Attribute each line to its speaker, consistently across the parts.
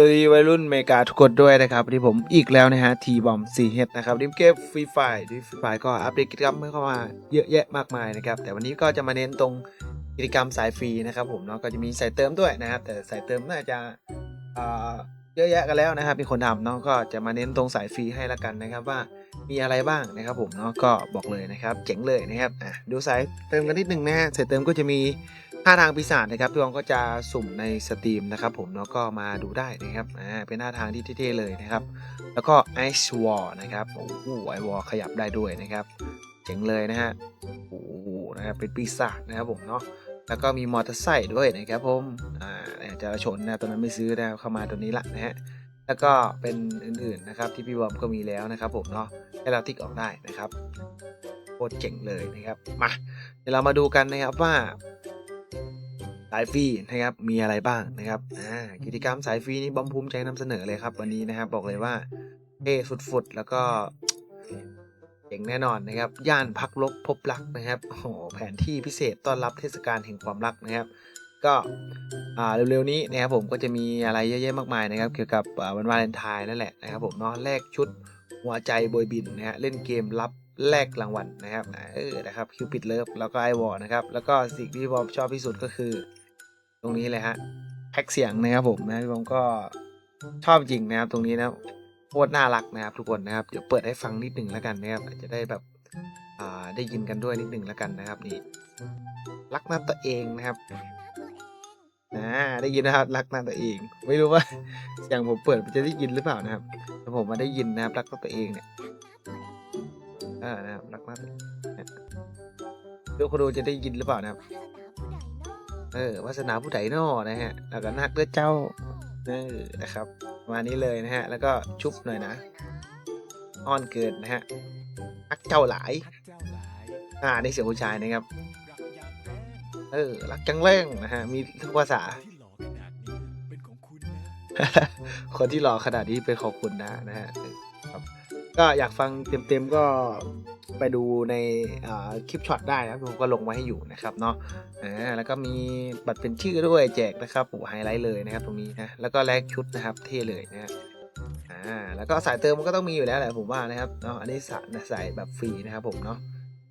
Speaker 1: สวัสดีวัยรุ่นเมกาทุกคนด้วยนะครับวันนี้ผมอีกแล้วนะฮะทีบอมซีเฮดนะครับริมเกมฟรีไฟด้วยฟรีไฟก็อัปเดตกิจกรรมเข้ามาเยอะแยะมากมายนะครับแต่วันนี้ก็จะมาเน้นตรงกิจกรรมสายฟรีนะครับผมเนาะก็จะมีสายเติมด้วยนะครับ แต่สายเติมน่าจะเอ่อเยอะแยะกันแล้วนะครับมีคนทำเนาะก็จะมาเน้นตรงสายฟรีให้ละกันนะครับว่ามีอะไรบ้างนะครับผมเนาะก็บอกเลยนะครับเจ๋งเลยนะครับอะดูสายเติมกันนิดนึงนะฮะสายเติมก็จะมีาทางปีศาจนะครับทุกคนก็จะสุ่มในสตรีมนะครับผมเนาะก็มาดูได้นะครับอ่าเป็นหน้าทางที่เท่ๆเลยนะครับ แล้วก็ Ice Wall นะครับโอ้โหไอวอลขยับได้ด้วยนะครับเจ๋งเลยนะฮะโอ้โหนะครับเป็นปีศาจนะครับผมเนาะแล้วก็มีมอเตอร์ไซค์ด้วยนะครับผมอ่าจะชนนะตัวนั้นไม่ซื้อนะเข้ามาตัวนี้ละนะฮะแล้วก็เป็นอื่นๆนะครับที่พี่บอมก็มีแล้วนะครับผมเนาะให้เราติ๊กออกได้นะครับโคตรเจ๋งเลยนะครับมาเดี๋ยวเรามาดูกันนะครับว่า สายฟรีนะครับมีอะไรบ้างนะครับอ่ากิจกรรมสายฟรีนี่บอมภูมิใจนำเสนอเลยครับ วันนี้นะครับบอกเลยว่าเท่สุดๆแล้วก็เจ๋งแน่นอนนะครับ ย่านพักลบพบรักนะครับโอ้โหแผนที่พิเศษต้อนรับเทศกาลแห่งความรักนะครับ ก็เร็วๆนี้นะครับผมก็จะมีอะไรเยอะแยะมากมายนะครับ เกี่ยวกับวันวาเลนไทน์นั่นแหละนะครับผมเนาะแลกชุดหัวใจโบยบินนะฮะเล่นเกมรับแลกรางวัลนะครับเออนะครับคิวปิดเลิฟแล้วก็ไอวอร์นะครับ แล้วก็สิ่งที่บอมชอบที่สุดก็คือ ตรงนี้เลยฮะแพ็กเสียงนะครับผมนะพี่บอมก็ชอบจริงนะครับตรงนี้นะโคตรน่ารักนะครับทุกคนนะครับเดี๋ยวเปิดให้ฟังนิดหนึ่งแล้วกันนะครับอาจจะได้แบบอ่าได้ยินกันด้วยนิดหนึ่งแล้วกันนะครับนี่รักหน้าตัวเองนะครับอ่าได้ยินนะครับรักหน้าตัวเอง ไม่รู้ว่าเสียงผมเปิดมันจะได้ยินหรือเปล่านะครับแต่ผมมาได้ยินนะครับรักหน้าตัวเองเนี่ยเออนะครับรักหน้าตัวเองเนี่ยดูคนดูจะได้ยินหรือเปล่านะครับ เออวาสนาผู้ใดนอนะฮะ แล้วก็นักเลือดเจ้าเออนะครับ มานี้เลยนะฮะ แล้วก็ชุบหน่อยนะอ้อนเกินนะฮะรักเจ้าหลาย อ่าในเสียงผู้ชายนะครับ เออ รักจังเร่งนะฮะ มีทุกภาษา คนที่รอขนาดนี้เป็นขอบคุณนะนะฮะครับก็อยากฟังเต็มๆก็ ไปดูในคลิปช็อตได้นะครับผมก็ลงไว้ให้อยู่นะครับเนาะอ่าแล้วก็มีบัตรเป็นชื่อด้วยแจกนะครับโอ้ไฮไลท์เลยนะครับตรงนี้นะแล้วก็แลกชุดนะครับเท่เลยนะฮะอ่าแล้วก็สายเติมมันก็ต้องมีอยู่แล้วแหละผมว่านะครับเนาะอันนี้สายสายแบบฟรีนะครับผมเนาะ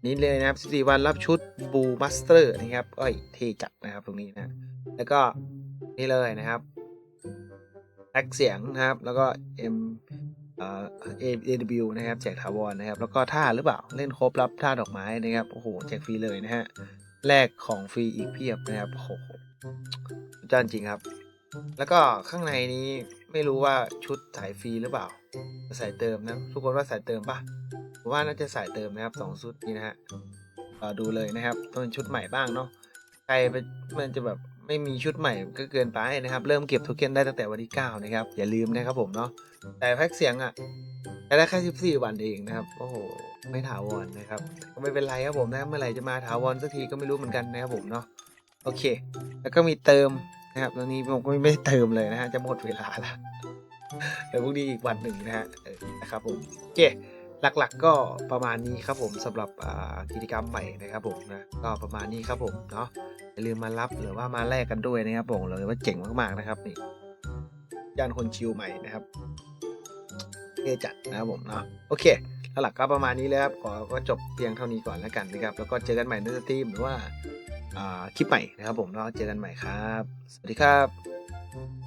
Speaker 1: นี่เลยนะครับ14วันรับชุดบูมัสเตอร์นะครับเอ้ยเท่จัดนะครับตรงนี้นะแล้วก็นี่เลยนะครับแอคเสียงนะครับแล้วก็ M เอ่อ AW นะครับแจกถาวรนะครับ แล้วก็ท่าหรือเปล่าเล่นครบรับท่าดอกไม้นะครับโอ้โหแจกฟรีเลยนะฮะแลกของฟรีอีกเพียบนะครับโอ้โหสุดจริงครับ แล้วก็ข้างในนี้ไม่รู้ว่าชุดสายฟรีหรือเปล่าสายเติมนะทุกคนว่าสายเติมปะผมว่าน่าจะสายเติมนะครับสองชุดนี้นะฮะดูเลยนะครับต้องเป็นชุดใหม่บ้างเนาะใครเป็นมันจะแบบ ไม่มีชุดใหม่ก็เกินไปนะครับ เริ่มเก็บโทเค็นได้ตั้งแต่วันที่ 9 นะครับ อย่าลืมนะครับผมเนาะแต่แพ็กเสียงอะ่ะได้แค่14 วันเองนะครับ โอ้โห ไม่ถาวรนะครับ ก็ไม่เป็นไรครับผมนะเมื่อไหร่จะมาถาวรสักทีก็ไม่รู้เหมือนกันนะครับผมเนาะโอเค แล้วก็มีเติมนะครับตรงนี้ผมก็ไม่ได้เติมเลยนะฮะจะหมดเวลาละเดี๋ยวพรุ่งนี้อีกวันหนึ่งนะฮะนะครับผมโอเคหลักๆก็ประมาณนี้ครับผมสำหรับอ่ากิจกรรมใหม่นะครับผมนะก็ประมาณนี้ครับผมเนาะ อย่าลืมมารับหรือว่ามาแลกกันด้วยนะครับผมเลยว่าเจ๋งมากๆนะครับนี่ย่านคนชิวใหม่นะครับเท่จัดนะครับผมเนาะโอเคหลักก็ประมาณนี้เลยครับขอก็จบเพียงเท่านี้ก่อนแล้วกันนะครับ แล้วก็เจอกันใหม่ในสตรีมหรือว่าอ่าคลิปใหม่นะครับผมเนาะเจอกันใหม่ครับ สวัสดีครับ